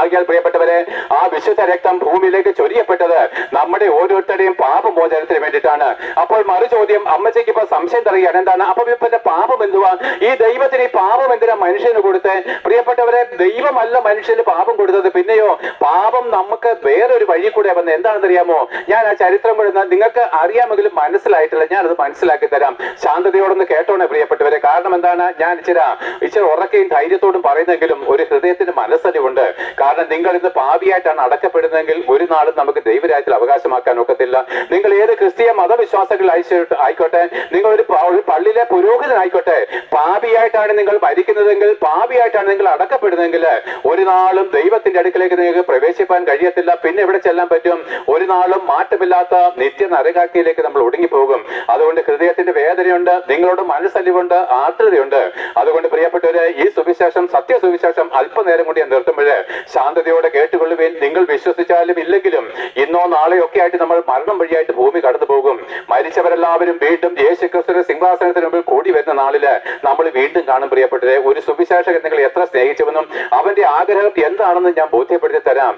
ആകിയാൽ പ്രിയപ്പെട്ടവരെ ആ വിശുദ്ധ രക്തം ഭൂമിയിലേക്ക് ചൊരിയപ്പെട്ടത് നമ്മുടെ ഓരോരുത്തരുടെയും പാപമോചനത്തിന് വേണ്ടിയിട്ടാണ്. അപ്പോൾ മറു ചോദ്യം അമ്മച്ചയ്ക്ക് ഇപ്പൊ സംശയം തറിയാണ് എന്താണ്? അപ്പൊ ഇപ്പന്റെ പാപം എന്തുവാ? ഈ ദൈവത്തിന് ഈ പാപം എന്തിനാ മനുഷ്യന് കൊടുത്ത്? പ്രിയപ്പെട്ടവരെ ദൈവമല്ല മനുഷ്യന് പാപം കൊടുത്തത്. പിന്നെയോ പാപം നമുക്ക് വേറൊരു വഴി കൂടെ വന്ന് എന്താണെന്ന് അറിയാമോ ഞാൻ ആ ചരിത്രം കൊടുത്ത നിങ്ങൾക്ക് അറിയാമെങ്കിലും മനസ്സിലായിട്ടില്ല. ഞാൻ അത് മനസ്സിലാക്കി തരാം. ശാന്തതയോടൊന്ന് കേട്ടോണേ പ്രിയപ്പെട്ടവരെ. കാരണം എന്താണ്? ഞാൻ ഇച്ചിരി ഇച്ചിരി ഉറക്കയും ധൈര്യത്തോടും പറയുന്നെങ്കിലും ഒരു ഹൃദയത്തിന് മനസ്സലിവുണ്ട് കാരണം നിങ്ങൾ ഇന്ന് പാപിയായിട്ടാണ് അടക്കപ്പെടുന്നതെങ്കിൽ ഒരു നാളും നമുക്ക് ദൈവരാജ്യത്തിൽ അവകാശമാക്കാൻ ഒക്കത്തില്ല. നിങ്ങൾ ഏത് ക്രിസ്തീയ മതവിശ്വാസങ്ങൾ അയച്ചിട്ട് ആയിക്കോട്ടെ നിങ്ങൾ ഒരു പള്ളിയിലെ പുരോഹിതനായിക്കോട്ടെ പാപിയായിട്ടാണ് നിങ്ങൾ മരിക്കുന്നതെങ്കിൽ പാപിയായിട്ടാണ് നിങ്ങൾ അടക്കപ്പെടുന്നതെങ്കിൽ ഒരു നാളും ദൈവത്തിന്റെ അടുക്കിലേക്ക് നിങ്ങൾക്ക് പ്രവേശിപ്പാൻ കഴിയത്തില്ല. പിന്നെ എവിടെ ചെല്ലാൻ പറ്റും? ഒരു നാളും മാറ്റമില്ലാത്ത നിത്യ നരകാക്കിയിലേക്ക് നമ്മൾ ഒടുങ്ങിപ്പോകും. അതുകൊണ്ട് ഹൃദയത്തിന്റെ വേദനയുണ്ട് നിങ്ങളോട് മനസ്സലിവുണ്ട് ആർദ്രതയുണ്ട്. അതുകൊണ്ട് പ്രിയപ്പെട്ടവര് ഈ സുവിശേഷം സത്യ സുവിശേഷം അല്പനേരം കൂടി ഞാൻ നിർത്തുമ്പോഴേ ശാന്തതയോടെ കേട്ടുകൊള്ളുവേൻ. നിങ്ങൾ വിശ്വസിച്ചാലും ഇല്ലെങ്കിലും ഇന്നോ നാളെയോ ഒക്കെ ആയിട്ട് നമ്മൾ മരണം വഴിയായിട്ട് ഭൂമി കടന്നു പോകും. മരിച്ചവരെല്ലാവരും വീണ്ടും യേശു ക്രിസ്തുവിന്റെ സിംഹാസനത്തിന് മുമ്പിൽ കൂടി വരുന്ന നാളിൽ നമ്മൾ വീണ്ടും കാണും പ്രിയപ്പെട്ടത് ഒരു സുവിശേഷകൻ നിങ്ങൾ എത്ര സ്നേഹിച്ചുവെന്നും അവന്റെ ആഗ്രഹം എന്താണെന്ന് ഞാൻ ബോധ്യപ്പെടുത്തി തരാം.